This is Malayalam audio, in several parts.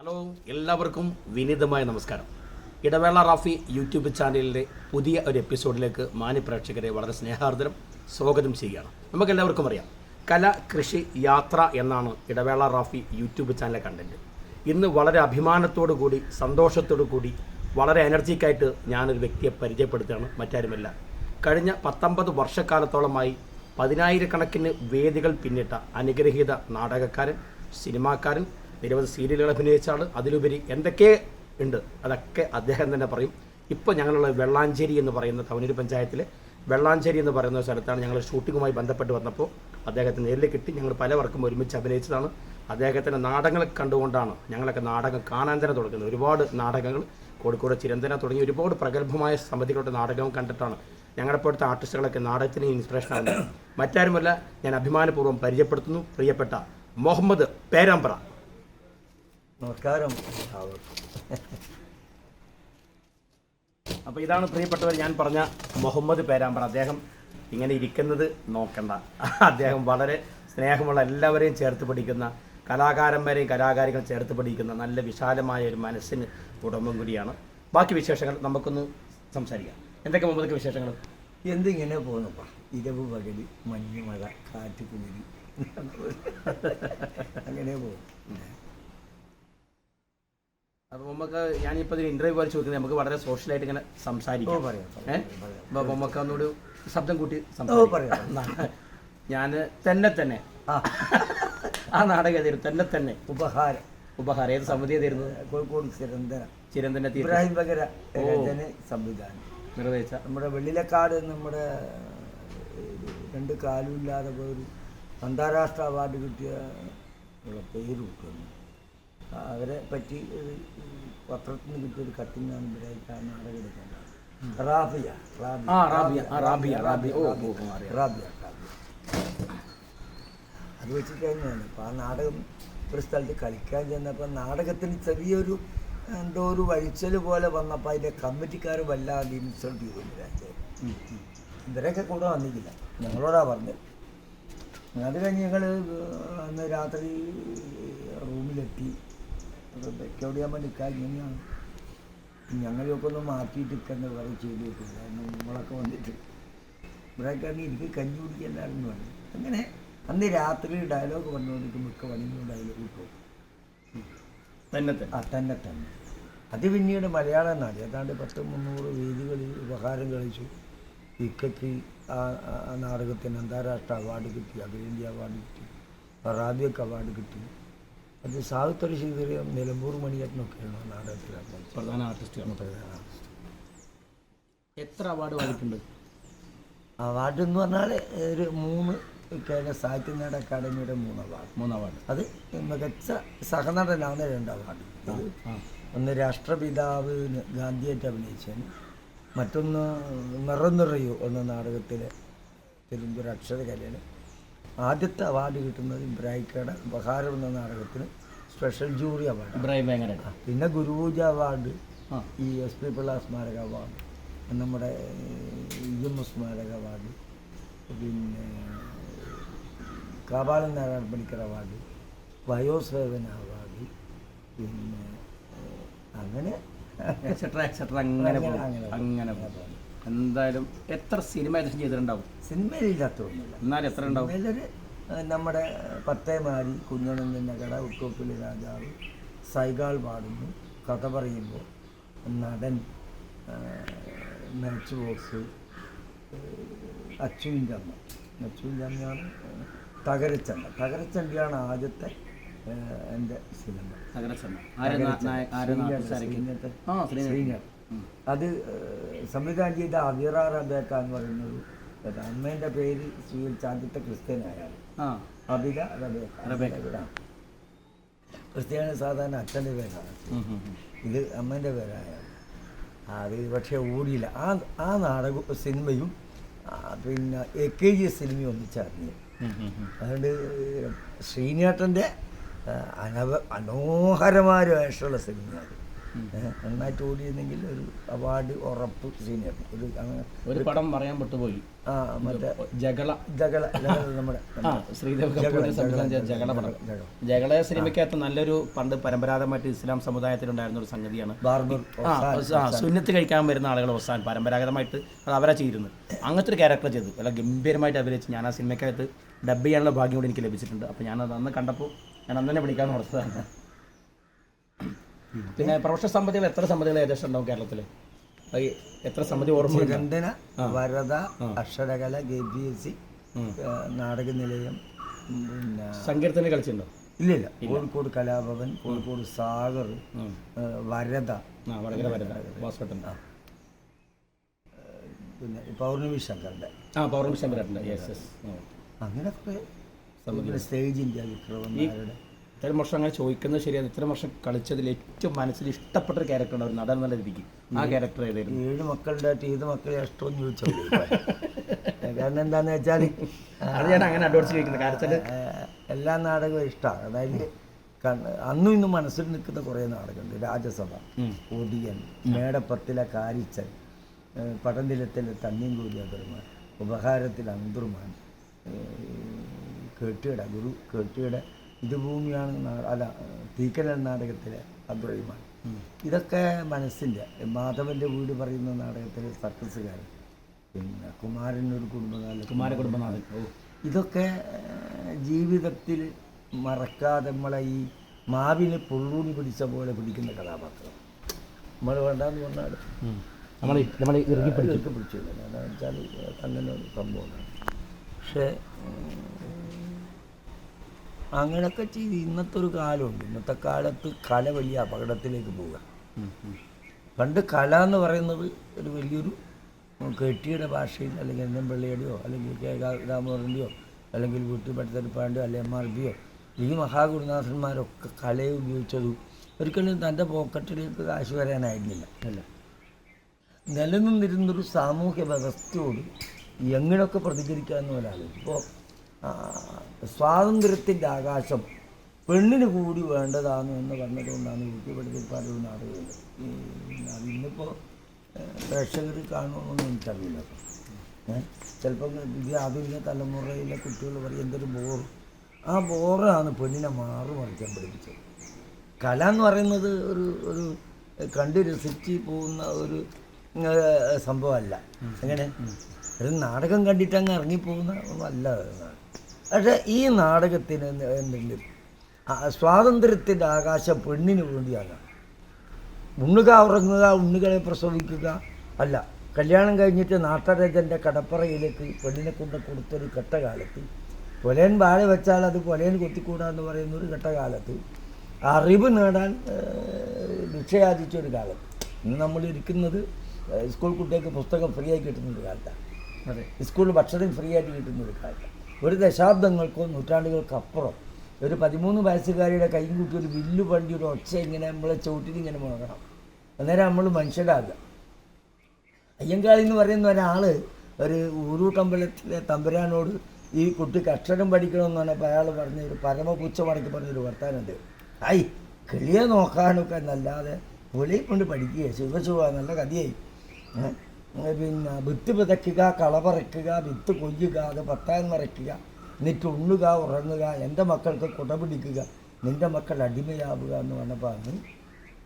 ഹലോ എല്ലാവർക്കും വിനീതമായ നമസ്കാരം. ഇടവേള റാഫി യൂട്യൂബ് ചാനലിന്റെ പുതിയ ഒരു എപ്പിസോഡിലേക്ക് മാന്യപ്രേക്ഷകരെ വളരെ സ്നേഹാർദ്രം സ്വാഗതം ചെയ്യുകയാണ്. നമുക്ക് എല്ലാവർക്കും അറിയാം കല കൃഷി യാത്ര എന്നാണ് ഇടവേള റാഫി യൂട്യൂബ് ചാനലിലെ കണ്ടന്റ് ഇന്ന് വളരെ അഭിമാനത്തോടു കൂടി സന്തോഷത്തോടു കൂടി വളരെ എനർജിക്കായിട്ട് ഞാനൊരു വ്യക്തിയെ പരിചയപ്പെടുത്തുകയാണ് മറ്റാരുമല്ല. കഴിഞ്ഞ പത്തൊമ്പത് വർഷക്കാലത്തോളമായി പതിനായിരക്കണക്കിന് വേദികൾ പിന്നിട്ട അനുഗ്രഹീത നാടകക്കാരൻ സിനിമാക്കാരൻ നിരവധി സീരിയലുകൾ അഭിനയിച്ചാണ് അതിലുപരി എന്തൊക്കെ ഉണ്ട് അതൊക്കെ അദ്ദേഹം തന്നെ പറയും. ഇപ്പോൾ ഞങ്ങളുള്ള വെള്ളാഞ്ചേരി എന്ന് പറയുന്ന തവനൂർ പഞ്ചായത്തിലെ വെള്ളാഞ്ചേരി എന്ന് പറയുന്ന സ്ഥലത്താണ് ഞങ്ങൾ ഷൂട്ടിങ്ങുമായി ബന്ധപ്പെട്ട് വന്നപ്പോൾ അദ്ദേഹത്തെ നേരിൽ കിട്ടി. ഞങ്ങൾ പലവർക്കും ഒരുമിച്ച് അഭിനയിച്ചതാണ്. അദ്ദേഹത്തിന്റെ നാടകങ്ങൾ കണ്ടുകൊണ്ടാണ് ഞങ്ങളൊക്കെ നാടകം കാണാൻ തന്നെ തുടങ്ങുന്നത്. ഒരുപാട് നാടകങ്ങൾ കോഴിക്കോട് ചിരന്തന തുടങ്ങി ഒരുപാട് പ്രഗത്ഭമായ സമിതികളുടെ നാടകവും കണ്ടിട്ടാണ് ഞങ്ങളുടെ ഇപ്പോഴത്തെ ആർട്ടിസ്റ്റുകളൊക്കെ നാടകത്തിന് ഇൻസ്പിറേഷൻ ആണ് മറ്റാരുമല്ല ഞാൻ അഭിമാനപൂർവം പരിചയപ്പെടുത്തുന്നു. പ്രിയപ്പെട്ട മുഹമ്മദ് പേരാമ്പ്ര. നമസ്കാരം അപ്പോൾ ഇതാണ് പ്രിയപ്പെട്ടവർ ഞാൻ പറഞ്ഞ മുഹമ്മദ് പേരാമ്പ്ര. അദ്ദേഹം ഇങ്ങനെ ഇരിക്കുന്നത് നോക്കണ്ട. അദ്ദേഹം വളരെ സ്നേഹമുള്ള എല്ലാവരെയും ചേർത്ത് പിടിക്കുന്ന കലാകാരന്മാരെയും കലാകാരികൾ ചേർത്ത് പിടിക്കുന്ന നല്ല വിശാലമായ ഒരു മനസ്സിന് ഉടമം കൂടിയാണ്. ബാക്കി വിശേഷങ്ങൾ നമുക്കൊന്ന് സംസാരിക്കാം. എന്തൊക്കെ മുമ്പതൊക്കെ വിശേഷങ്ങൾ? എന്തിങ്ങനെ പോകുന്നപ്പാ ഇരവ് പകൽ മഞ്ഞ് മഴ കാറ്റ് കുളിരി. അങ്ങനെ പോകും അപ്പോൾ നമുക്ക് ഞാനിപ്പോൾ ഇതിന് ഇന്റർവ്യൂ പോലെ ചോദിക്കുന്നത് നമുക്ക് വളരെ സോഷ്യലായിട്ട് ഇങ്ങനെ സംസാരിക്കാം. പറയാം അപ്പോൾ നമുക്ക് ഒന്നുകൂടി ശബ്ദം കൂട്ടി പറയാം ഞാൻ തന്നെ തന്നെ. ആ. നാടക ഏതായിരുന്നു? തന്നെ തന്നെ. ഉപഹാരം. ഉപഹാരം. ഏത് സമിതി തരുന്നത് കോഴിക്കോട് ചിരന്തന. ചിരന്തന ഇബ്രാഹിം ബഗര രചന സംവിധാനം. നിർവഹിച്ച നമ്മുടെ വെള്ളിലക്കാട് നമ്മുടെ രണ്ട് കാലും ഇല്ലാതെ പോയൊരു അന്താരാഷ്ട്ര അവാർഡ് കിട്ടിയ പേര് കിട്ടുന്നു. അവരെ പറ്റി ഒരു പത്രത്തിൽ നിന്ന് കിട്ടിയ ഒരു ഇവിടെ ആ നാടകം എടുക്കേണ്ടത്. റാബിയ റാബിയ. റാബിയ റാബിയ റാബിയ അത് വെച്ചിട്ട് തന്നെയാണ് അപ്പോൾ ആ നാടകം ഒരു സ്ഥലത്ത് കളിക്കാൻ ചെന്നപ്പോൾ നാടകത്തിന് ചെറിയൊരു എന്തോ ഒരു വഴിച്ചൽ പോലെ വന്നപ്പോൾ അതിന്റെ കമ്മിറ്റിക്കാർ വല്ലാതെ ഇൻസൾട്ട് ചെയ്തു ഇവരെ. ഇവരൊക്കെ കൂടെ വന്നിട്ടില്ല. ഞങ്ങളോടാ പറഞ്ഞത്. അത് കഴിഞ്ഞ് ഞങ്ങൾ അന്ന് രാത്രി റൂമിലെത്തി. വെക്കോടിയാകുമ്പോൾ നിൽക്കാൻ ഇങ്ങനെയാണ്. ഞങ്ങളെയൊക്കെ ഒന്ന് മാറ്റിയിട്ട് നിൽക്കുന്ന പറയും ചെയ്തു വെക്കും കാരണം നമ്മളൊക്കെ വന്നിട്ട് ഇവിടെയൊക്കെ ആണെങ്കിൽ എനിക്ക് കഞ്ഞി കുടിക്കണ്ടായിരുന്നു പറഞ്ഞു. അങ്ങനെ അന്ന് രാത്രി ഡയലോഗ് പറഞ്ഞുകൊണ്ടിരിക്കും മിക്ക പണിയും ഡയലോഗ് കിട്ടും തന്നെ തന്നെ. ആ തന്നെ തന്നെ. അത് പിന്നീട് മലയാളം നാടി. ഏതാണ്ട് പത്ത് മുന്നൂറ് വേദികളിൽ ഉപഹാരം കളിച്ചു ഇക്കയ്ക്ക് ആ നാടകത്തിന് അന്താരാഷ്ട്ര അവാർഡ് കിട്ടി. അഖിലേന്ത്യ അവാർഡ് കിട്ടി. റാദിയൊക്കെ അവാർഡ് കിട്ടി. അത് സാഹിത്യ ശ്രീധരം നിലമ്പൂർ മണിയേട്ടനൊക്കെയാണ് ആ പ്രധാന ആർട്ടിസ്റ്റ് പ്രധാന ആർട്ടിസ്റ്റ്. എത്ര അവാർഡ് വാങ്ങിയിട്ടുണ്ട്? അവാർഡ് എന്ന് പറഞ്ഞാൽ ഒരു മൂന്ന് കേരള സാഹിത്യനാട് അക്കാദമിയുടെ മൂന്ന് അവാർഡ്. മൂന്ന് അവാർഡ്. അത് മികച്ച സഹനടനാണ് രണ്ട് അവാർഡ്. ഒന്ന് രാഷ്ട്രപിതാവ് ഗാന്ധിയായിട്ട് അഭിനയിച്ചതിന് മറ്റൊന്ന് നിറം ഒന്ന് എന്ന നാടകത്തിലെ തെലുങ്കൊരു അക്ഷരകലയാണ് ആദ്യത്തെ അവാർഡ് കിട്ടുന്നത് ഇബ്രാഹിക്കയുടെ ഉപഹാരം എന്ന നാടകത്തിന് സ്പെഷ്യൽ ജൂറി അവാർഡ് പിന്നെ ഗുരുപൂജ അവാർഡ് ഈ എസ് പി പിള്ള സ്മാരക അവാർഡ് നമ്മുടെ ഇ എം എസ് സ്മാരക അവാർഡ് പിന്നെ കാപാലൻ നാരായണ പണിക്കർ അവാർഡ് വയോസേവന അവാർഡ് പിന്നെ അങ്ങനെ എക്സെട്ര എക്സെട്ര അങ്ങനെ അങ്ങനെ, എന്തായാലും എത്ര സിനിമ ഏകദേശം ചെയ്തിട്ടുണ്ടാവും? സിനിമയിലില്ലാത്തൊന്നുമില്ല. എന്നാൽ എത്ര ഉണ്ടാവും? ഇതൊരു നമ്മുടെ പത്തേമാരി കുഞ്ഞണന്റെ നഗട ഉക്കോപ്പിലെ രാജാവ് സൈഗാൾ പാടുന്നു കഥ പറയുമ്പോൾ നടൻ മാച്ച് ബോക്സ് അച്ചുവിന്റെ അമ്മ അച്ചുവിന്റെ അമ്മയാണ് തകരച്ചമ്മ തകരച്ചണ്ട തകരച്ചണ്ടിയാണ് ആദ്യത്തെ എന്റെ സിനിമ. ആ ആര് നാ- അത് സംവിധാനം ചെയ്ത അവിറാർ റബേക്ക എന്ന് പറയുന്നത് ഒരു അമ്മേന്റെ പേര് സ്വീകരിച്ച ആദ്യത്തെ ക്രിസ്ത്യനായാണ്. Abila Rebecca Rebecca. ക്രിസ്ത്യാനി സാധാരണ അച്ഛന്റെ പേരാണ്. ഇത് അമ്മേന്റെ പേരായ അത് പക്ഷേ ഓടിയില്ല. ആ ആ നാടക സിനിമയും പിന്നെ എ കെ ജി സിനിമയും ഒന്നിച്ചറിഞ്ഞു. അതുകൊണ്ട് ശ്രീനേട്ടന്റെ അനവ മനോഹരമായ വേഷമുള്ള സിനിമയാണ്. നന്നായിട്ട് ഓടിയിരുന്നെങ്കിൽ ഒരു അവാർഡ് ഉറപ്പ് സീനിയർ. ഒരു ഒരു പടം പറയാൻ പെട്ടുപോയി. ആ മറ്റേ ജഗള. ജഗള നമ്മുടെ ശ്രീദേവ് ജഗള പടം. ജഗള സിനിമയ്ക്കകത്ത് നല്ലൊരു പണ്ട് പരമ്പരാഗതമായിട്ട് ഇസ്ലാം സമുദായത്തിലുണ്ടായിരുന്ന ഒരു സംഗതിയാണ്. ബാർബർ സുന്നത്ത് കഴിക്കാൻ വരുന്ന ആളുകൾ അവസാനം പരമ്പരാഗതമായിട്ട് അത് അവരാ ചെയ്തിരുന്നു അങ്ങനത്തെ ഒരു ക്യാരക്ടർ ചെയ്തു. അല്ല ഗംഭീരമായിട്ട് അഭിനയിച്ച് ഞാൻ ആ സിനിമയ്ക്കകത്ത് ഡബ് ചെയ്യാനുള്ള ഭാഗ്യം കൂടി എനിക്ക് ലഭിച്ചിട്ടുണ്ട്. അപ്പോൾ ഞാൻ അത് അന്ന് കണ്ടപ്പോൾ ഞാൻ അന്ന് തന്നെ വിളിക്കാമെന്ന് ഓർത്തതാണ്. പിന്നെ പ്രൊഫഷണൽ സമ്മതികൾ എത്ര സമ്മതികൾ ഏകദേശം ഉണ്ടാവും കേരളത്തിൽ എത്ര സമ്മതി ഓർമ്മ വരത അക്ഷരകല കെ പി എസ് സി നാടക നിലയം പിന്നെ സങ്കീർത്തന കളിച്ചിട്ടുണ്ടോ? ഇല്ല ഇല്ല. കോഴിക്കോട് കലാഭവൻ കോഴിക്കോട് സാഗർ വരത പിന്നെ പൗർണമി ശങ്കറിന്റെ. ആ പൗർണമി ശങ്കറിന്റെ യെസ് യെസ്. അങ്ങനെയൊക്കെ സ്റ്റേജിന്റെ വിക്രമൻ നായരുടെ. ഇത്രയും വർഷം അങ്ങനെ ചോദിക്കുന്നത് ശരിയാണ്. ഇത്രയും വർഷം കളിച്ചതിൽ ഏറ്റവും മനസ്സിൽ ഇഷ്ടപ്പെട്ട ഒരു ക്യാരക്ടർ ഉണ്ടായിരുന്നു ഒരു നടൻ എന്നുള്ള രീതിക്ക് ആ ക്യാരക്ടർ ഏതായിരുന്നു? ഏഴ് മക്കളുടെ ഏത് മക്കളെ ഇഷ്ടമെന്ന് ചോദിച്ചോ കാരണം എന്താന്ന് വെച്ചാൽ അത് ഞാൻ അങ്ങനെ അഡ്വാൻസ് ചോദിക്കുന്നത് കാരണം എല്ലാ നാടകവും ഇഷ്ടമാണ്. അതായത് അന്നും ഇന്നും മനസ്സിൽ നിൽക്കുന്ന കുറേ നാടകമുണ്ട്. രാജസഭ ഒടിയൻ മേടപ്പത്തിലെ കാരിച്ചൻ പടനിലത്തിലെ തണ്ണിയും കൂടിയ പെരുമാൻ ഉപഹാരത്തിൽ അന്തർമാൻ കേട്ടുകട ഗുരു കേട്ടുകട ഇത് ഭൂമിയാണ് അല്ല തീക്കനൽ നാടകത്തിലെ അബ്ദുറഹിമാൻ ഇതൊക്കെ മനസ്സിന്റെ മാധവന്റെ വീട് പറയുന്ന നാടകത്തിലെ സർക്കസുകാരൻ. പിന്നെ കുമാരനൊരു കുടുംബനാഥൻ. കുമാര കുടുംബനാഥൻ. ഇതൊക്കെ ജീവിതത്തിൽ മറക്കാതെ നമ്മളെ ഈ മാവിനെ പുള്ളൂണി പിടിച്ച പോലെ പിടിക്കുന്ന കഥാപാത്രം. നമ്മൾ വേണ്ടാന്ന് പറഞ്ഞാൽ നമ്മൾ നമ്മൾ ഇറുകി പിടിച്ചു. ഇതൊക്കെ പിടിച്ചു. എന്താണെന്ന് വെച്ചാൽ അങ്ങനെ ഒരു സംഭവമാണ്. പക്ഷേ അങ്ങനെയൊക്കെ ചെയ്ത് ഇന്നത്തെ ഒരു കാലമുണ്ട്. ഇന്നത്തെ കാലത്ത് കല വലിയ അപകടത്തിലേക്ക് പോവുക. പണ്ട് കല എന്ന് പറയുന്നത് ഒരു വലിയൊരു കെട്ടിയുടെ ഭാഷയിൽ അല്ലെങ്കിൽ എൻ എം അല്ലെങ്കിൽ കെ രാമോറിന്റെയോ അല്ലെങ്കിൽ വീട്ടിൽ പഠിത്തരിപ്പാന്റെയോ അല്ലെങ്കിൽ എം ആർ ബിയോ ഈ മഹാഗുരുനാഥന്മാരൊക്കെ കലയെ ഉപയോഗിച്ചതും ഒരിക്കലും തന്റെ പോക്കറ്റിലേക്ക് കാശ് വരാനായിരുന്നില്ല. അല്ല. നിലനിന്നിരുന്നൊരു സാമൂഹ്യ വ്യവസ്ഥയോട് എങ്ങനെയൊക്കെ പ്രതികരിക്കാമെന്ന് ഒരാൾ ഇപ്പോൾ സ്വാതന്ത്ര്യത്തിന്റെ ആകാശം പെണ്ണിന് കൂടി വേണ്ടതാണ് എന്ന് പറഞ്ഞതുകൊണ്ടാണ് യൂട്യൂബ് ഈ അത് ഇന്നിപ്പോൾ പ്രേക്ഷകർ കാണുമെന്നൊന്നും എനിക്കറിയില്ല. ചിലപ്പം ഇത് ആധുനിക തലമുറയിലെ കുട്ടികൾ പറയും എന്തൊരു ബോർ ആ ബോറാണ് പെണ്ണിനെ മാറി മറിക്കാൻ പഠിപ്പിച്ചത്. കല എന്ന് പറയുന്നത് ഒരു ഒരു കണ്ട് രസിച്ച് പോകുന്ന ഒരു സംഭവമല്ല. അങ്ങനെ ഒരു നാടകം കണ്ടിട്ട് അങ്ങ് അല്ല എന്നാണ് പക്ഷേ ഈ നാടകത്തിന് എന്ത് എന്തെങ്കിലും സ്വാതന്ത്ര്യത്തിന്റെ ആകാശം പെണ്ണിന് വേണ്ടിയാണ്. ഉണ്ണുക ഉറങ്ങുക ഉണ്ണുകളെ പ്രസവിക്കുക അല്ല കല്യാണം കഴിഞ്ഞിട്ട് നാട്ടരജന്റെ കടപ്പറയിലേക്ക് പെണ്ണിനെ കൊണ്ട് കൊടുത്തൊരു ഘട്ടകാലത്ത് പൊലേൻ വാഴ വെച്ചാൽ അത് പൊലേൻ കൊത്തിക്കൂടാ എന്ന് പറയുന്ന ഒരു ഘട്ടകാലത്ത് അറിവ് നേടാൻ ഭിക്ഷയാചിച്ച ഒരു കാലം ഇന്ന് നമ്മൾ ഇരിക്കുന്നത് സ്കൂൾ കുട്ടികൾക്ക് പുസ്തകം ഫ്രീ ആയി കിട്ടുന്ന ഒരു കാലത്താണ്. അതെ. സ്കൂളിൽ ഭക്ഷണം ഫ്രീ ആയിട്ട് കിട്ടുന്ന ഒരു കാലം ഒരു ദശാബ്ദങ്ങൾക്കോ നൂറ്റാണ്ടുകൾക്കപ്പുറം ഒരു പതിമൂന്ന് വയസ്സുകാരിയുടെ കൈയും കൂട്ടി ഒരു വില്ലു വണ്ടി ഒരു ഒച്ച ഇങ്ങനെ നമ്മളെ ചവിട്ടിൽ ഇങ്ങനെ മുഴങ്ങണം. അന്നേരം നമ്മൾ മനുഷ്യരാകുക. അയ്യങ്കാളി എന്ന് പറയുന്ന ഒരാൾ ഒരു ഊരൂട്ടമ്പലത്തിലെ തമ്പുരാനോട് ഈ കുട്ടിക്ക് അക്ഷരം പഠിക്കണമെന്ന് പറഞ്ഞപ്പോൾ അയാൾ പറഞ്ഞ ഒരു പരമപുച്ഛമടക്കി പറഞ്ഞൊരു വർത്താനുണ്ട് ഐ കിളിയെ നോക്കാനൊക്കെ എന്നല്ലാതെ പുലിയെ കൊണ്ട് പഠിക്കുക ശുഭശുഭ നല്ല കഥയായി. പിന്നെ വിത്ത് വിതയ്ക്കുക കളപറിക്കുക വിത്ത് കൊയ്യുക അത് പത്താൻ മറയ്ക്കുക എന്നിട്ട് ഉണ്ണുക ഉറങ്ങുക എന്റെ മക്കൾക്ക് കുട പിടിക്കുക നിന്റെ മക്കൾ അടിമയാവുക എന്ന് പറഞ്ഞപ്പോൾ അന്ന്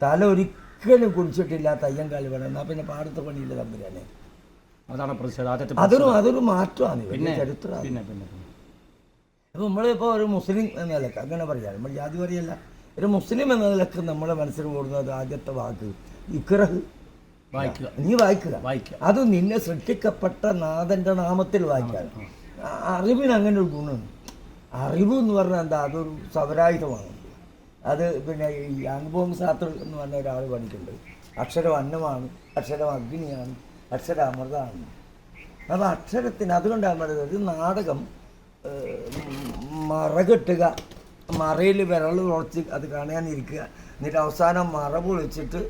തല ഒരിക്കലും കുടിച്ചിട്ടില്ലാത്ത അയ്യങ്കാളി വേണം. എന്നാൽ പിന്നെ പാടത്ത് പണിയില്ല തമ്പുരാനെ? അതാണ് അതൊരു അതൊരു മാറ്റമാണ് പിന്നെ ചരിത്രം. പിന്നെ പിന്നെ. അപ്പോൾ നമ്മളിപ്പോൾ ഒരു മുസ്ലിം എന്ന നിലയ്ക്ക് അങ്ങനെ പറയാം. നമ്മൾ ജാതി പറയല്ല ഒരു മുസ്ലിം എന്ന നിലയ്ക്ക് നമ്മുടെ മനസ്സിൽ ഓടുന്നത് ആദ്യത്തെ വാക്ക് ഇക്രഹ്. വായിക്കുക. നീ വായിക്കുക. വായിക്കുക. അത് നിന്നെ സൃഷ്ടിക്കപ്പെട്ട നാഥന്റെ നാമത്തിൽ വായിക്കാൻ. അറിവിന് അങ്ങനെ ഒരു ഗുണമുണ്ട്. അറിവ് എന്ന് പറഞ്ഞാൽ എന്താ? അതൊരു സവരായുധമാണ് അത് പിന്നെ ഈ അനുഭവം ശാസ്ത്ര എന്ന് പറഞ്ഞ ഒരാൾ പഠിക്കുന്നുണ്ട് അക്ഷരം അന്നമാണ് അക്ഷരം അഗ്നിയാണ് അക്ഷര അമൃതമാണ് അപ്പോൾ അക്ഷരത്തിന് അതുകൊണ്ടാണ് പറയുന്നത് ഒരു നാടകം മറ കെട്ടുക മറയിൽ വിരൽ ഉറച്ച് അത് കാണാനിരിക്കുക. എന്നിട്ട് അവസാനം മറ പൊളിച്ചിട്ട്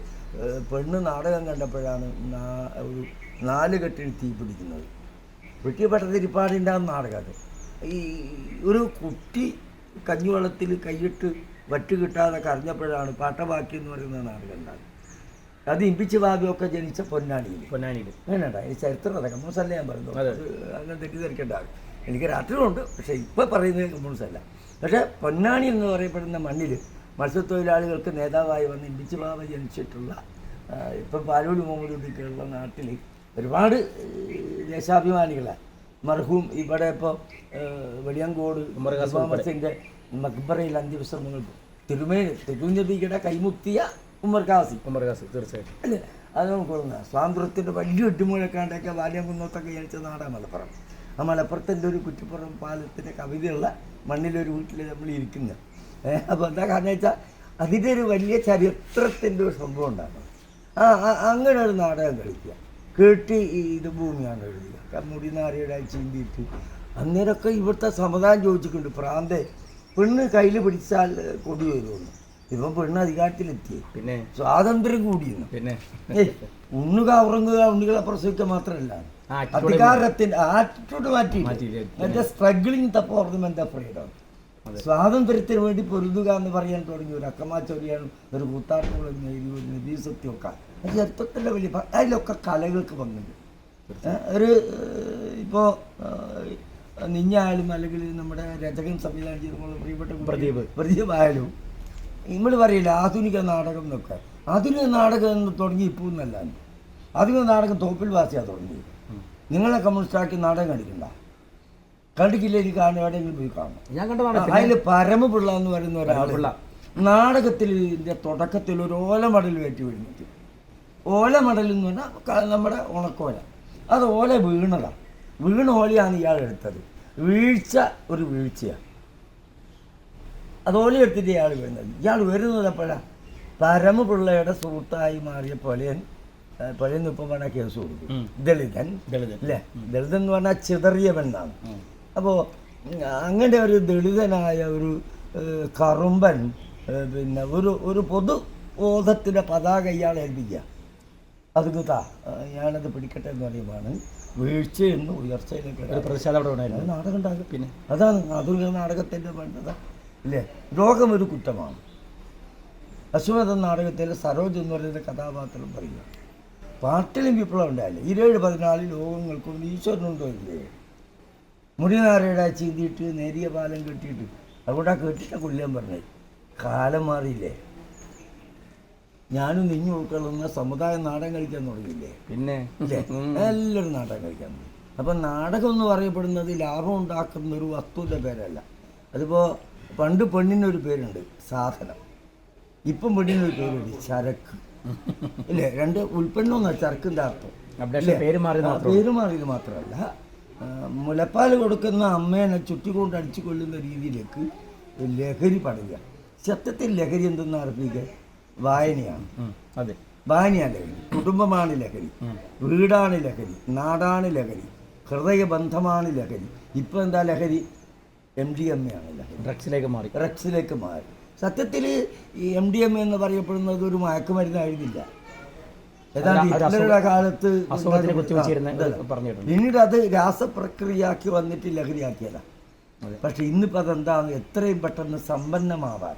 പെണ്ണ് നാടകം കണ്ടപ്പോഴാണ് ഒരു നാല് കെട്ടിൽ തീ പിടിക്കുന്നത്. വെട്ടിപ്പെട്ടതിരിപ്പാടിന്റെ ആ നാടകം. അത് ഈ ഒരു കുട്ടി കഞ്ഞിവെള്ളത്തിൽ കൈയിട്ട് വറ്റ് കിട്ടാതെ കരഞ്ഞപ്പോഴാണ് പാട്ടബാക്കി എന്ന് പറയുന്ന നാടകം ഉണ്ടാകുന്നത് അത് ഇമ്പിച്ച് ഭാഗ്യമൊക്കെ ജനിച്ച പൊന്നാണിയിൽ പൊന്നാണിയിൽ അങ്ങനെയുണ്ടാ ഈ ചരിത്രം അതൊക്കെ മൂസല്ല ഞാൻ അതെ. അത് അങ്ങനെ തെറ്റിദ്ധരിക്കേണ്ട എനിക്ക് രാഷ്ട്രീയമുണ്ട് പക്ഷേ ഇപ്പോൾ പറയുന്നത് മൂസല്ല. പക്ഷേ പൊന്നാണി എന്ന് പറയപ്പെടുന്ന മണ്ണിൽ മത്സ്യത്തൊഴിലാളികൾക്ക് നേതാവായി വന്ന് ഇമ്പിച്ച് ബാബ ജനിച്ചിട്ടുള്ള ഇപ്പം പാലോട് മുഹമ്മദ് കുട്ടിക്കുള്ള നാട്ടിൽ ഒരുപാട് ദേശാഭിമാനികളാണ്. മർഹൂം ഇവിടെ ഇപ്പോൾ വെളിയങ്കോട് ഉമർഖാസിന്റെ മക്ബറയിൽ അഞ്ച് മക്ബറയിൽ നിങ്ങൾ തിരുമേനി തിരുവഞ്ചതിയുടെ കൈമുത്തിയ ഉമ്മർ കാസി ഉമർ ഖാസ് തീർച്ചയായിട്ടും. അല്ലേ? അത് നമുക്കൊന്ന് സ്വാതന്ത്ര്യത്തിന്റെ വലിയ ഒറ്റുമുഴക്കാണ്ടൊക്കെ വാല്യംകുന്നത്തൊക്കെ ജനിച്ച നാടാണ് മലപ്പുറം. ആ മലപ്പുറത്തിന്റെ ഒരു കുറ്റിപ്പുറം പാലത്തിന്റെ കവിതയുള്ള മണ്ണിലൊരു വീട്ടിൽ നമ്മൾ ഇരിക്കുന്നത് അപ്പോൾ എന്താ കാരണം വെച്ചാൽ അതിന്റെ ഒരു വലിയ ചരിത്രത്തിന്റെ ഒരു സംഭവം ഉണ്ടാകും ആ അങ്ങനെ ഒരു നാടകം കളിക്കുക. കേട്ടി ഈ ഇത് ഭൂമിയാണ് എഴുതുക മുടി നാരിയുടെ ചിന്തിയിട്ട്. അങ്ങനെയൊക്കെ ഇവിടുത്തെ സമുദായം ചോദിച്ചിട്ടുണ്ട് പ്രാന്തെ പെണ്ണ് കയ്യിൽ പിടിച്ചാൽ കൊടി വരുമെന്ന്. ഇപ്പം പെണ്ണ് അധികാരത്തിലെത്തി. പിന്നെ? സ്വാതന്ത്ര്യം കൂടിയിരുന്നു പിന്നെ? ഉണ്ണുക ഉറങ്ങുക ഉണ്ണികളെ പ്രസവിക്കുക മാത്രമല്ല. അധികാരത്തിന്റെ ആറ്റിറ്റ്യൂഡ് മാറ്റി മറ്റേ സ്ട്രഗിളിങ് സ്ട്രഗ്ലിംഗ് എന്താ ഫ്രീഡം സ്വാതന്ത്ര്യത്തിന് വേണ്ടി പൊരുതുക എന്ന് പറയാൻ തുടങ്ങി ഒരു അക്കമാച്ചൊരിയാണ് ഒരു കൂത്താട്ടുള്ള എഴുതി ഒരു നബീസത്യമൊക്കെ അത് ചരിത്രത്തിന്റെ വലിയ അതിലൊക്കെ കലകൾക്ക് പങ്കുണ്ട്. ഒരു ഇപ്പോൾ നിഞ്ഞായാലും അല്ലെങ്കിൽ നമ്മുടെ രചകൻ സംവിധാനം ചെയ്ത പ്രിയപ്പെട്ട പ്രദീപ്. പ്രദീപ്. ആയാലും നമ്മൾ പറയില്ല ആധുനിക നാടകം എന്നൊക്കെ. ആധുനിക നാടകം എന്ന് തുടങ്ങി ഇപ്പോൾ എന്നല്ല ആധുനിക നാടകം തോപ്പിൽ വാസിയാണ് തുടങ്ങി നിങ്ങളെ കമ്മ്യൂണിസ്റ്റാക്കി നാടകം കണ്ടിട്ടുണ്ടോ കണ്ടിട്ടില്ല എനിക്ക് കാണും എവിടെയെങ്കിലും പോയി കാണും. ഞാൻ കണ്ടതാണ്. അതിൽ പരമപിള്ള എന്ന് പറയുന്ന ഒരാളുള്ള. നാടകത്തിൽ ഇതിന്റെ തുടക്കത്തിൽ ഒരു ഓലമടൽ വെറ്റി വീണിട്ട് ഓലമടൽ എന്ന് പറഞ്ഞാൽ നമ്മുടെ ഉണക്കോല. അത് ഓല വീണതാണ് വീണ ഓലയാണ് ഇയാൾ എടുത്തത്. വീഴ്ച ഒരു വീഴ്ചയാണ് അത് ഓല എടുത്തിട്ട് ഇയാൾ വീഴുന്നത് ഇയാൾ വരുന്നത് എപ്പോഴാണ് പരമപിള്ളയുടെ സുഹൃത്തായി മാറിയ പൊലയൻ പൊലയൻ ഇപ്പം വേണ കേസ് കൊടുക്കും. ദളിതൻ. ദളിതൻ. അല്ലേ? ദളിതൻ എന്ന് പറഞ്ഞാൽ ചിതറിയവെന്നാണ് അപ്പോൾ അങ്ങനെ ഒരു ദളിതനായ ഒരു കറുമ്പൻ പിന്നെ ഒരു ഒരു പൊതു ബോധത്തിന്റെ പതാക ഇയാൾ ഏൽപ്പിക്കുക. അത് കിട്ടാ ഞാനത് പിടിക്കട്ടെ എന്ന് പറയുമ്പോഴാണ് വീഴ്ചയിൽ നിന്ന് ഉയർച്ചയിലേക്ക്. പ്രതിഷേധം അവിടെ ഉണ്ടായിരുന്നു. നാടകം ഉണ്ടാകും പിന്നെ? അതാണ് ആധുനിക നാടകത്തിന്റെ വേണ്ടത്. ഇല്ലേ? രോഗം ഒരു കുറ്റമാണ്. അശ്വമത നാടകത്തിൽ സരോജ് എന്ന് പറയുന്ന കഥാപാത്രം പറയുക. പാട്ടിലും വിപ്ലവം ഉണ്ടായില്ല? ഇരുപത് പതിനാല് ലോകങ്ങൾക്കും ഈശ്വരനുണ്ടോ ഇല്ലേ? മുടിനാരയുടെ ചീന്തിയിട്ട് നേരിയ പാലം കെട്ടിയിട്ട് അതുകൊണ്ട് ആ കെട്ടിട്ട കൊല്ലാൻ പറഞ്ഞത്. കാലം മാറിയില്ലേ? ഞാനും നിഞ്ഞു ഉൾക്കൊള്ളുന്ന സമുദായം നാടകം കളിക്കാൻ തുടങ്ങിയില്ലേ? പിന്നെ? എല്ലാവരും നാടകം കളിക്കാൻ തുടങ്ങി. അപ്പം നാടകം എന്ന് പറയപ്പെടുന്നത് ലാഭം ഉണ്ടാക്കുന്ന ഒരു വസ്തുവിന്റെ പേരല്ല. അതിപ്പോൾ പണ്ട് പെണ്ണിനൊരു പേരുണ്ട് സാധനം. ഇപ്പം പെണ്ണിനൊരു പേരുണ്ട് ചരക്ക്. ഇല്ലേ? രണ്ട് ഉൽപ്പന്നം എന്നാ ചരക്കിന്റെ അർത്ഥം. പേര് മാറിയത് മാത്രമല്ല. മുലപ്പാൽ കൊടുക്കുന്ന അമ്മേനെ ചുറ്റിക്കൊണ്ട് അടിച്ചു കൊള്ളുന്ന രീതിയിലേക്ക് ലഹരി പടയുക സത്യത്തിൽ ലഹരി എന്തെന്ന് അർപ്പിക്കുക വായനയാണ്. അതെ. വായനയാണ് ലഹരി. കുടുംബമാണ് ലഹരി. വീടാണ് ലഹരി. നാടാണ് ലഹരി. ഹൃദയബന്ധമാണ് ലഹരി. ഇപ്പം എന്താ ലഹരി? എം ഡി എം എ ആണ് ലഹരി. ഡ്രഗ്സിലേക്ക് മാറി. ഡ്രഗ്സിലേക്ക് മാറി. സത്യത്തിൽ ഈ എം ഡി എം എ എന്ന് പറയപ്പെടുന്നത് ഒരു ഒരു അസുഖ- ഹിറ്റ്ലറുടെ കാലത്ത് പിന്നീട് അത് രാസപ്രക്രിയയാക്കി വന്നിട്ട് ലഹരിയാക്കിയതാണ്. പക്ഷെ ഇന്നിപ്പോൾ അതെന്താണ്? എത്രയും പെട്ടെന്ന് സമ്പന്നമാവാൻ.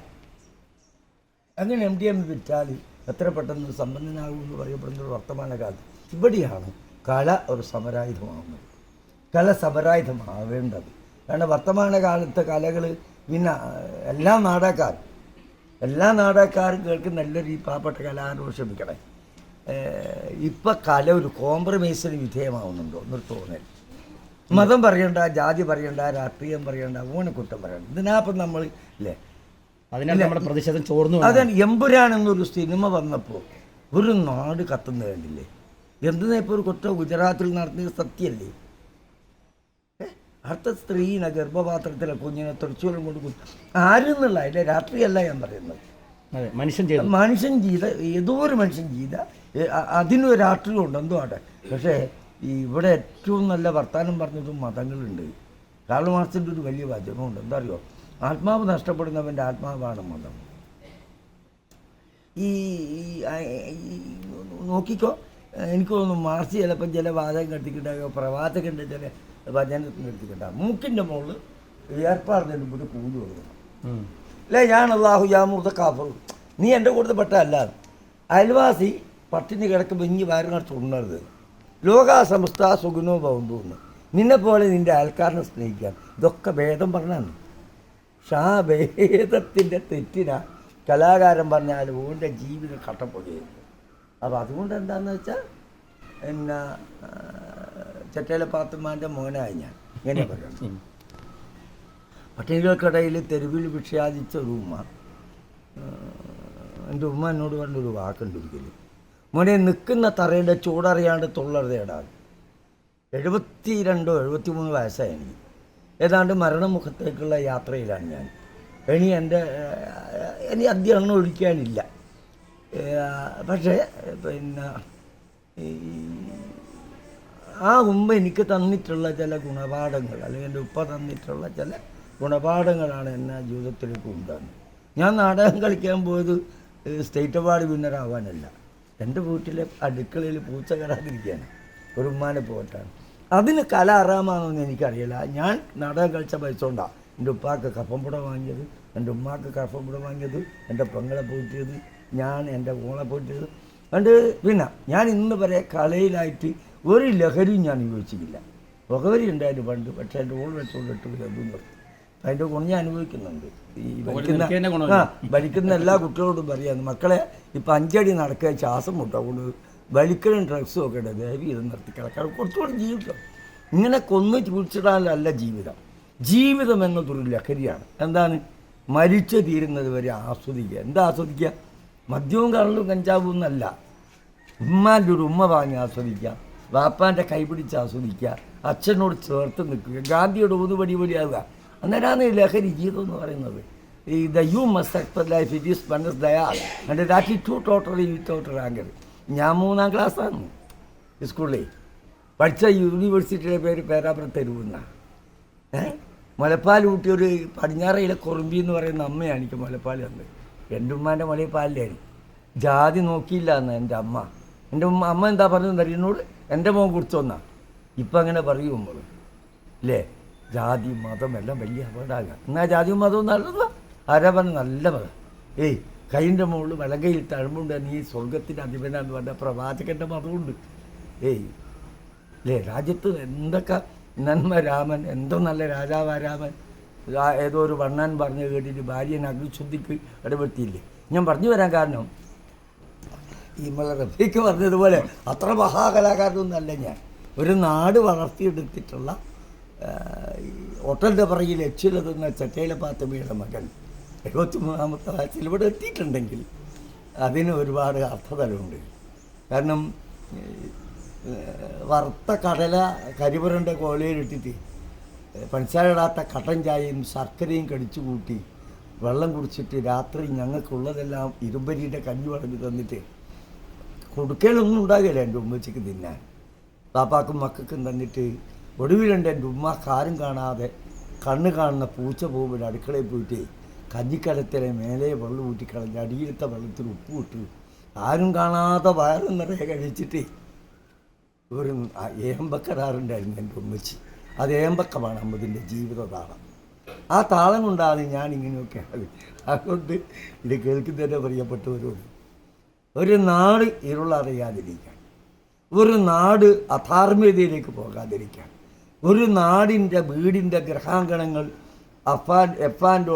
അങ്ങനെ എം ഡി എം വിറ്റാൽ എത്ര പെട്ടെന്ന് സമ്പന്നനാകും എന്ന് പറയപ്പെടുന്ന ഒരു വർത്തമാനകാലത്ത് ഇവിടെയാണ് കല ഒരു സമരായുധമാകുന്നത് കല സമരായുധമാവേണ്ടത്. കാരണം വർത്തമാനകാലത്തെ കലകൾ പിന്നെ എല്ലാ നാടകക്കാരും എല്ലാ നാടകക്കാരും കേൾക്കുന്ന നല്ലൊരു ഈ പാവപ്പെട്ട ക്ഷമിക്കണേ ഏഹ്, ഇപ്പൊ കല ഒരു കോംപ്രമൈസിന് വിധേയമാവുന്നുണ്ടോ? എന്നൊരു തോന്നൽ. മതം പറയണ്ട ജാതി പറയണ്ട രാഷ്ട്രീയം പറയണ്ട ഓനെ കുറ്റം പറയണ്ട. ഇതിനകത്ത് നമ്മൾ ഇല്ലേ? അതിനാൽ നമ്മുടെ പ്രതിഷേധം ചോർന്നു അതാണ് എമ്പുരാൻ എന്നൊരു സിനിമ വന്നപ്പോൾ ഒരു നാട് കത്തുന്ന കണ്ടില്ലേ എന്തിനാ ഇപ്പോൾ ഒരു കുറ്റം ഗുജറാത്തിൽ നടത്തിയത് സത്യമല്ലേ? ഏ? അടുത്ത സ്ത്രീനെ ഗർഭപാത്രത്തിലെ കുഞ്ഞിനെ തുറച്ചൂരം കൊണ്ട് ആരും ആരെന്നുള്ള അതിന്റെ രാത്രിയല്ല ഞാൻ പറയുന്നത്. മനുഷ്യൻ ചെയ്ത മനുഷ്യൻ ചെയ്ത ഏതോ ഒരു മനുഷ്യൻ ചെയ്ത അതിനൊരു രാഷ്ട്രീയം ഉണ്ട് എന്തോ ആട്ടെ പക്ഷേ ഈ ഇവിടെ ഏറ്റവും നല്ല വർത്തമാനം പറഞ്ഞത് മതങ്ങളുണ്ട്. കാർൾ മാർക്സിന്റെ ഒരു വലിയ വചനമുണ്ട്. എന്താ അറിയോ? ആത്മാവ് നഷ്ടപ്പെടുന്നവന്റെ ആത്മാവാണ് മതം. ഈ നോക്കിക്കോ. എനിക്ക് തോന്നുന്നു മാർച്ച് ചിലപ്പോൾ ചില വാചകം കെട്ടിക്കിട്ടാകോ പ്രവാചകന്റെ ചില വചനത്തിന് എടുത്തിട്ടുണ്ടാകും മൂക്കിന്റെ മുകളിൽ ഏർപ്പാടിന് മുമ്പ് കൂലി കൊടുക്കണം അല്ലേ ഞാൻ അള്ളാഹു യാമൂർത്ത കാഫറു നീ എന്റെ കൂട്ടത്തിൽ പെട്ടല്ല അയൽവാസി പട്ടിണി കിടക്കുമ്പോൾ ഇനി വാരങ്ങൾ തുണ്ണരുത് ലോകാസമസ്ത ഭവന്തു നിന്നെ പോലെ നിന്റെ അയൽക്കാരനെ സ്നേഹിക്കാം ഇതൊക്കെ ഭേദം പറഞ്ഞാണ്. പക്ഷെ ആ ഭേദത്തിന്റെ തെറ്റിനാ കലാകാരൻ പറഞ്ഞാൽ ഓന്റെ ജീവിതം കട്ടപ്പൊടിയായിരുന്നു അപ്പോൾ അതുകൊണ്ട് എന്താണെന്ന് വെച്ചാൽ എന്നാ ചെറ്റയിലെ പാത്തുമാന്റെ മോനായി ഞാൻ. ഇങ്ങനെ പറയണം. പട്ടിണികൾക്കിടയിൽ തെരുവിൽ ഭിക്ഷയാദിച്ച ഒരു ഉമ്മ. എന്റെ ഉമ്മ എന്നോട് പറഞ്ഞൊരു വാക്കുണ്ട് ഒരിക്കലും മോനെ നിൽക്കുന്ന തറയുടെ ചൂടറിയാണ്ട് തൊള്ളറുതേടാ എഴുപത്തി രണ്ടോ എഴുപത്തി മൂന്ന് വയസ്സായി എനിക്ക്. ഏതാണ്ട് മരണമുഖത്തേക്കുള്ള യാത്രയിലാണ് ഞാൻ. ഇനി എന്റെ ഇനി അധികം ഒഴിക്കാനില്ല. പക്ഷേ പിന്നെ ആ ഉമ്മ എനിക്ക് തന്നിട്ടുള്ള ചില ഗുണപാഠങ്ങൾ അല്ലെങ്കിൽ എന്റെ ഉപ്പ തന്നിട്ടുള്ള ചില ഗുണപാഠങ്ങളാണ് എന്നെ ജീവിതത്തിലേക്ക് ഉണ്ടാകുന്നത് ഞാൻ നാടകം കളിക്കാൻ പോയത് സ്റ്റേറ്റ് അവാർഡ് വിന്നറാവാനല്ല എന്റെ വീട്ടിലെ അടുക്കളയിൽ പൂച്ച കയറാതിരിക്കാനാണ്. ഒരു ഉമ്മാനെ പോയിട്ടാണ് അതിന് കല അറാമാണെന്ന് എനിക്കറിയില്ല. ഞാൻ നാടകം കളിച്ച പൈസ കൊണ്ടാണ് എന്റെ ഉപ്പാക്ക് കഫംപുട വാങ്ങിയത് എന്റെ ഉമ്മാക്ക് കഫംപുട വാങ്ങിയത് എന്റെ പെങ്ങളെ പോറ്റിയത് ഞാൻ എന്റെ മോളെ പോറ്റിയത്. അതുകൊണ്ട് പിന്നെ ഞാൻ ഇന്ന് വരെ കലയിലായിട്ട് ഒരു ലഹരിയും ഞാൻ ഉപയോഗിച്ചിട്ടില്ല പുകവരി ഉണ്ടായിരുന്നു പണ്ട് പക്ഷേ എന്റെ ഓൾ വെച്ചുകൊണ്ടിട്ട് അതും നിർത്തി അതിന്റെ ഗുണം ഞാൻ അനുഭവിക്കുന്നുണ്ട്. ഈ ഭരിക്കുന്ന ആ ഭരിക്കുന്ന എല്ലാ കുട്ടികളോടും പറയാന്ന് മക്കളെ ഇപ്പം അഞ്ചടി നടക്കുക ശ്വാസം മുട്ടകൊണ്ട് വലിക്കലും ഡ്രഗ്സും ഒക്കെ ഇട ദേവി ഇത് നിർത്തി കിടക്കണം കുറച്ചുകൂടി ജീവിതം. ഇങ്ങനെ കൊന്നു ചൂടിച്ചിടാനല്ല ജീവിതം. ജീവിതം എന്നതൊരു ലഹരിയാണ്. എന്താണ്? മരിച്ചു തീരുന്നത് വരെ ആസ്വദിക്കുക. എന്താ ആസ്വദിക്കുക? മദ്യവും കള്ളും കഞ്ചാവും എന്നല്ല. ഉമ്മാന്റെ ഒരു ഉമ്മ വാങ്ങി ആസ്വദിക്കുക. വാപ്പാന്റെ കൈപിടിച്ച് ആസ്വദിക്കുക. അച്ഛനോട് ചേർത്ത് നിൽക്കുക. ഗാന്ധിയുടെ ഊതുപടി വഴിയാവുക അന്നേരമാണ് ഈ ലഹരി ജീവിതം എന്ന് പറയുന്നത്. ഈ the you must life it is പണ്ട് ദയാൽ ആൻഡ് ദാറ്റ് ഈ ടു ടോട്ടലി ടോട്ടർ ആങ്കർ ഞാൻ മൂന്നാം ക്ലാസ്സാണ് സ്കൂളിൽ പഠിച്ച യൂണിവേഴ്സിറ്റിയുടെ പേര് പേരാപ്പുറം തെരുവുന്ന ഏ? മുലപ്പാൽ ഊട്ടി ഒരു പടിഞ്ഞാറയിലെ കുറുമ്പി എന്ന് പറയുന്ന അമ്മയാണ് എനിക്ക് മുലപ്പാൽ തന്നത്. എന്റെ ഉമ്മാന്റെ മുലപ്പാലിലായിരുന്നു ജാതി നോക്കിയില്ല എന്ന് എന്റെ അമ്മ. എന്റെ അമ്മ എന്താ പറഞ്ഞത് എന്നോട്? എന്റെ മോൻ കുടിച്ചോന്നാ ഇപ്പം അങ്ങനെ പറയും ഇല്ലേ ജാതി മതം എല്ലാം വലിയ അപകടമാകുക എന്നാ ജാതിയും മതവും നല്ലതാ? അരവൻ നല്ല മതം ഏയ് കൈന്റെ മുകളിൽ വലകയിൽ തഴമ്പുണ്ട് നീ സ്വർഗത്തിന്റെ അധിപനാന്ന് പറഞ്ഞ പ്രവാചകന്റെ മതമുണ്ട് ഏയ് അല്ലേ രാജ്യത്ത് എന്തൊക്കെ നന്മ രാമൻ എന്തോ നല്ല രാജാവാ രാമൻ ഏതോ ഒരു വണ്ണാൻ പറഞ്ഞു കേട്ടിട്ട് ഭാര്യനെ അഗ്നിശുദ്ധിക്ക് ഇടപെടുത്തിയില്ലേ? ഞാൻ പറഞ്ഞു വരാൻ കാരണം ഈ നമ്മളെ റഫീക്ക് പറഞ്ഞതുപോലെ അത്ര മഹാകലാകാരനൊന്നല്ല ഞാൻ. ഒരു നാട് വളർത്തിയെടുത്തിട്ടുള്ള ആ, പറയിൽ എച്ചിലെത്തുന്ന ചട്ടയിലെ പാത്തമ്മയുടെ മകൻ. എഴുപത്തി മൂന്നാമത്തെ വയസ്സിൽ ഇവിടെ എത്തിയിട്ടുണ്ടെങ്കിൽ അതിന് ഒരുപാട് അർത്ഥതലമുണ്ട് കാരണം വറുത്ത കടല കരിപുരന്റെ കോലയിലിട്ടിട്ട് പഞ്ചസാരയിടാത്ത കട്ടൻ ചായയും ശർക്കരയും കടിച്ചു കൂട്ടി വെള്ളം കുടിച്ചിട്ട് രാത്രി ഞങ്ങൾക്കുള്ളതെല്ലാം ഇരുമ്പരിയുടെ കഞ്ഞി വളഞ്ഞ് തന്നിട്ട് കൊടുക്കലൊന്നും ഉണ്ടാകില്ല എന്റെ ഉമ്മച്ചിക്ക് തിന്നാൻ. പാപ്പാക്കും മക്കൾക്കും തന്നിട്ട് ഒടുവിലുണ്ട് എന്റെ ഉമ്മ കാരും കാണാതെ കണ്ണ് കാണുന്ന പൂച്ച പോകുമ്പോൾ അടുക്കളയിൽ പോയിട്ട് കഞ്ഞിക്കലത്തിലെ മേലെ വെള്ളം ഊറ്റി കളഞ്ഞ് അടിയിലത്തെ വെള്ളത്തിൽ ഉപ്പ് ഇട്ട് ആരും കാണാതെ വയറും നിറയെ കഴിച്ചിട്ട് ഒരു ഏമ്പക്കരാറുണ്ടായിരുന്നു എന്റെ ഉമ്മച്ചി. അത് ഏമ്പക്കമാണ് അമ്മതിന്റെ ജീവിത താളം ആ താളം കൊണ്ടാണ് ഞാൻ ഇങ്ങനെയൊക്കെ അതുകൊണ്ട് ഇത് കേൾക്കുന്നതിന്റെ പ്രിയപ്പെട്ടവരോട് ഒരു നാട് ഇരുളറിയാതിരിക്കാൻ ഒരു നാട് അധാർമ്മികതയിലേക്ക് പോകാതിരിക്കാൻ ഒരു നാടിന്റെ വീടിന്റെ ഗ്രഹാങ്കണങ്ങൾ അഫാൻ എഫാന്റെ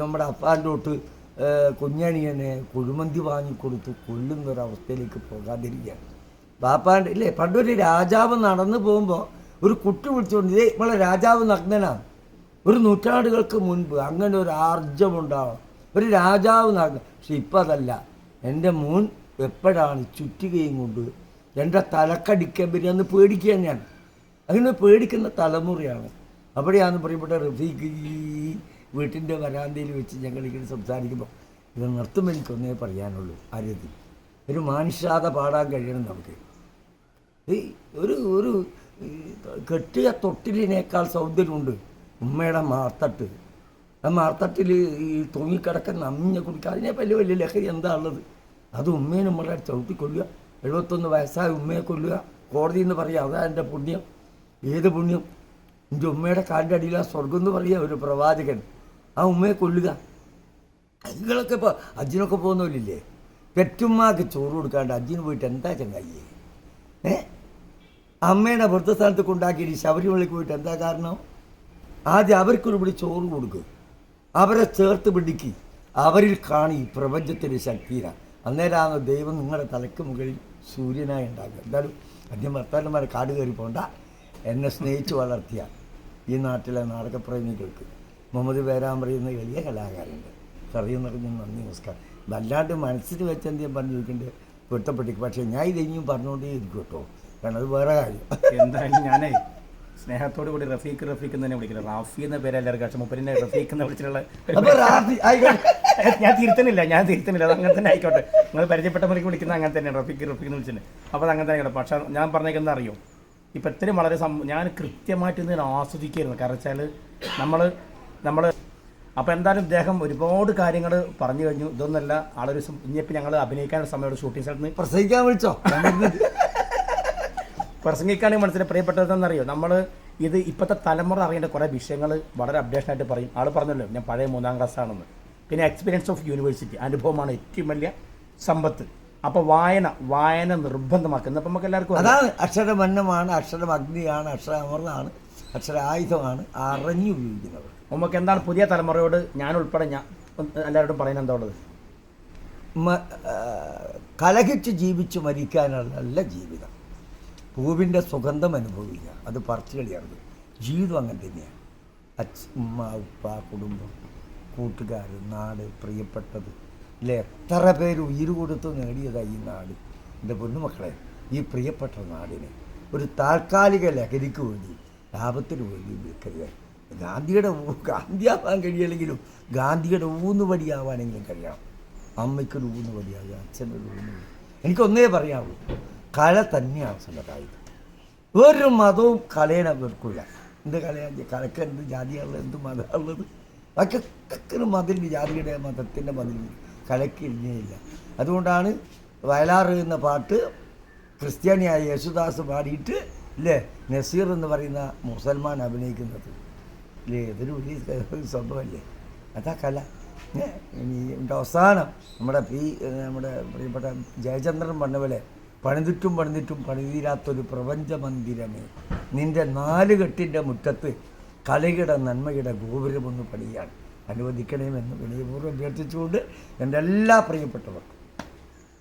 നമ്മുടെ അഫാന്റോട്ട് കുഞ്ഞണിയനെ കുഴിമന്തി വാങ്ങിക്കൊടുത്ത് കൊല്ലുന്നൊരവസ്ഥയിലേക്ക് പോകാതിരിക്കുകയാണ്. ബാപ്പാന്റെ ഇല്ലേ പണ്ടൊരു രാജാവ് നടന്നു പോകുമ്പോൾ ഒരു കുട്ടി വിളിച്ചുകൊണ്ട് ഇതേ നമ്മളെ രാജാവ് നഗ്നനാണ് ഒരു നൂറ്റാണ്ടുകൾക്ക് മുൻപ് അങ്ങനെ ഒരു ആർജമുണ്ടാവണം ഒരു രാജാവ് നഗ്ന പക്ഷെ ഇപ്പം അതല്ല. എന്റെ മോൻ എപ്പോഴാണ് ചുറ്റുകയും കൊണ്ട് എന്റെ തലക്കടിക്കാൻ പറ്റുക പേടിക്കുക ഞാൻ അങ്ങനെ പേടിക്കുന്ന തലമുറയാണ്. അവിടെയാണെന്ന് പറയുമ്പോട്ടെ റഫീഖ് ഈ വീട്ടിന്റെ വരാന്തയിൽ വെച്ച് ഞങ്ങൾ ഇങ്ങനെ സംസാരിക്കുമ്പോൾ ഇത് നിർത്തുമ്പോൾ എനിക്കൊന്നേ പറയാനുള്ളൂ അരുതി. ഒരു മാനുഷാത പാടാൻ കഴിയണം നമുക്ക്. ഈ ഒരു ഒരു കെട്ടിയ തൊട്ടിലിനേക്കാൾ സൗന്ദര്യമുണ്ട് ഉമ്മയുടെ മാർത്തട്ട്. ആ മാർത്തട്ടിൽ ഈ തൂങ്ങിക്കിടക്കുന്ന അമ്മിഞ്ഞ കുടിക്കുക അതിനെ വലിയ വലിയ ലഹരി എന്താ ഉള്ളത്? അത് ഉമ്മയെ നമ്മളെ ചവിട്ടി കൊല്ലുക എഴുപത്തൊന്ന് വയസ്സായ ഉമ്മയെ കൊല്ലുക. കോടതി എന്ന് പറയുക അതാ എന്റെ പുണ്യം. ഏത് പുണ്യം? എന്റെ ഉമ്മയുടെ കാലിന്റെ അടിയിൽ ആ സ്വർഗം എന്ന് പറയുക ഒരു പ്രവാചകൻ. ആ ഉമ്മയെ കൊല്ലുക. നിങ്ങളൊക്കെ ഇപ്പോൾ അജിനൊക്കെ പോകുന്നവരില്ലേ പെറ്റുമ്മക്ക് ചോറ് കൊടുക്കാണ്ട് അജിന് പോയിട്ട് എന്താ ചങ്ങായി ഏ? അമ്മയുടെ വൃദ്ധസ്ഥാനത്ത് കൊണ്ടാക്കിയിട്ട് ശബരിമലയ്ക്ക് പോയിട്ട് എന്താ കാരണം? ആദ്യം അവർക്കൊരു പിടി ചോറ് കൊടുക്കുക അവരെ ചേർത്ത് പിടിക്ക്. അവരിൽ കാണി പ്രപഞ്ചത്തിന്റെ ശക്തിയിലാണ് അന്നേരമാണ് ദൈവം നിങ്ങളുടെ തലയ്ക്ക് മുകളിൽ സൂര്യനായി ഉണ്ടാക്കുക. എന്തായാലും അദ്ദേഹം ഭർത്താക്കന്മാരെ കാട് കയറി പോണ്ട. എന്നെ സ്നേഹിച്ച് വളർത്തിയ ഈ നാട്ടിലെ നാടകപ്രേമികൾക്ക്. മുഹമ്മദ് പേരാമ്പ്ര എന്ന വലിയ കലാകാരുണ്ട് കറിയും നിറഞ്ഞു നന്ദി നമസ്കാരം. വല്ലാണ്ട് മനസ്സിൽ വെച്ച് എന്തെങ്കിലും പറഞ്ഞു ചോദിക്കേണ്ടത് പൊരുത്തപ്പെട്ടിരിക്കും. പക്ഷേ ഞാൻ ഇത് ഇനിയും പറഞ്ഞുകൊണ്ടേ ഇരിക്കും കേട്ടോ. കാരണം അത് വേറെ കാര്യം. എന്തായാലും ഞാനേ സ്നേഹത്തോടു കൂടി റഫീഖ് റഫീഖ് എന്ന് തന്നെ വിളിക്കുന്നത്. റാഫി എന്ന പേര് എല്ലാവർക്കും പക്ഷെ മുപ്പരിനെ റഫീഖ് എന്ന് വിളിച്ചിട്ടുള്ള ഞാൻ തിരുത്തുന്നില്ല ഞാൻ തിരുത്തുന്നില്ല. അത് അങ്ങനെ തന്നെ ആയിക്കോട്ടെ. നിങ്ങൾ പരിചയപ്പെട്ട മുറിക്ക് വിളിക്കുന്ന അങ്ങനെ തന്നെ റഫീഖ് റഫീഖ് എന്ന് വിളിച്ചിട്ടുണ്ട്. അപ്പോൾ അത് അങ്ങനെ തന്നെ ആയിക്കോട്ടെ. പക്ഷേ ഞാൻ പറഞ്ഞേക്കെന്താ അറിയോ? ഇപ്പം ഇത്രയും വളരെ സം- ഞാൻ കൃത്യമായിട്ട് ഇതിനെ ആസ്വദിക്കുകയായിരുന്നു. കാരണം വെച്ചാൽ നമ്മൾ നമ്മൾ അപ്പോൾ എന്തായാലും ഇദ്ദേഹം ഒരുപാട് കാര്യങ്ങൾ പറഞ്ഞു കഴിഞ്ഞു. ഇതൊന്നല്ല ആളൊരു ഇനിയിപ്പോൾ ഞങ്ങൾ അഭിനയിക്കാനുള്ള സമയത്ത് ഷൂട്ടിംഗ് സ്ഥലത്ത് നിന്ന് പ്രസംഗിക്കാൻ വിളിച്ചോ? പ്രസംഗിക്കാനും മനസ്സിൽ മനസ്സിലെ പ്രിയപ്പെട്ടതെന്നറിയോ നമ്മൾ ഇത് ഇപ്പോഴത്തെ തലമുറ അറിയേണ്ട കുറേ വിഷയങ്ങൾ വളരെ അപ്ഡേഷൻ ആയിട്ട് പറയും. ആൾ പറഞ്ഞല്ലോ ഞാൻ പഴയ മൂന്നാം ക്ലാസ് ആണെന്ന്. പിന്നെ എക്സ്പീരിയൻസ് ഓഫ് യൂണിവേഴ്സിറ്റി അനുഭവമാണ് ഏറ്റവും വലിയ സമ്പത്ത്. അപ്പോൾ വായന വായന നിർബന്ധമാക്കുന്നത്. അപ്പൊ നമുക്ക് എല്ലാവർക്കും. അതാണ് അക്ഷരമന്നമാണ് അക്ഷരം അഗ്നിയാണ് അക്ഷരം അമൃതാണ് അക്ഷര ആയുധമാണ് അറിഞ്ഞു ഉപയോഗിക്കുന്നത് നമുക്ക് എന്താണ് പുതിയ തലമുറയോട് ഞാൻ ഉൾപ്പെടെ ഞാൻ എല്ലാവരോടും പറയുന്നത് എന്താ ഉള്ളത്? മ- ആ, കലഹിച്ച് ജീവിച്ച് മരിക്കാനുള്ള ജീവിതം. പൂവിന്റെ സുഗന്ധം അനുഭവിക്കുക. അത് പറിച്ചു കളിയാണ് ജീവിതം അങ്ങനെ തന്നെയാണ്. അച്ഛ ഉമ്മ ഉപ്പ കുടുംബം കൂട്ടുകാർ നാട് പ്രിയപ്പെട്ടത്. ഇല്ല എത്ര പേര് ഉയിര് കൊടുത്ത് നേടിയതായി ഈ നാട്? എന്റെ പൊന്നുമക്കളെ ഈ പ്രിയപ്പെട്ട നാടിനെ ഒരു താൽക്കാലിക ലഹരിക്ക് വേണ്ടി ലാഭത്തിന് വേണ്ടി വിൽക്കരുത് ഗാന്ധിയുടെ ഗാന്ധിയാവാൻ കഴിയില്ലെങ്കിലും ഗാന്ധിയുടെ ഊന്നുപടിയാവാനെങ്കിലും കഴിയണം. അമ്മയ്ക്കൊരു ഊന്നുപടിയാവുക അച്ഛനൊരു ഊന്നുപടി. എനിക്കൊന്നേ പറയാവൂ കല തന്നെയാണ് സമ്പ്രദായം ഒരു മതവും കലേനെ വെക്കില്ല എന്ത് കലയാണ് കലക്ക് എന്ത് ജാതിയുള്ളത് എന്ത് മതമാണുള്ളത് അതൊക്കെ മതിൽ ജാതിയുടെ മതത്തിന്റെ മതിലിന്. കലയ്ക്ക് ഇല്ല അതുകൊണ്ടാണ് വയലാറ് എന്ന പാട്ട് ക്രിസ്ത്യാനിയായ യേശുദാസ് പാടിയിട്ട് ഇല്ലേ നസീർ എന്ന് പറയുന്ന മുസൽമാൻ അഭിനയിക്കുന്നത്. ഇല്ലേ ഇതൊരു വലിയ സംഭവമല്ലേ? അതാ കല. ഇനി അവസാനം നമ്മുടെ പി നമ്മുടെ പ്രിയപ്പെട്ട ജയചന്ദ്രൻ പറഞ്ഞ പോലെ പണിതിട്ടും പണിതിട്ടും പണിതീരാത്തൊരു പ്രപഞ്ചമന്ദിരമേ. നിന്റെ നാലുകെട്ടിന്റെ മുറ്റത്ത് കലയുടെ നന്മയുടെ ഗോപുരമൊന്ന് പണിയാണ് അനുവദിക്കണമെന്ന് വിനയപൂർവം അഭ്യർത്ഥിച്ചുകൊണ്ട് എന്റെ എല്ലാ പ്രിയപ്പെട്ടവർക്കും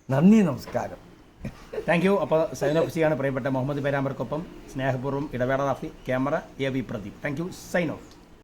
നന്ദി നമസ്കാരം. താങ്ക് യു അപ്പോൾ സൈൻ ഓഫ് പ്രിയപ്പെട്ട മുഹമ്മദ് പേരാമ്പർക്കൊപ്പം സ്നേഹപൂർവം Idavela Rafi camera A V Pradeep. Thank you sign off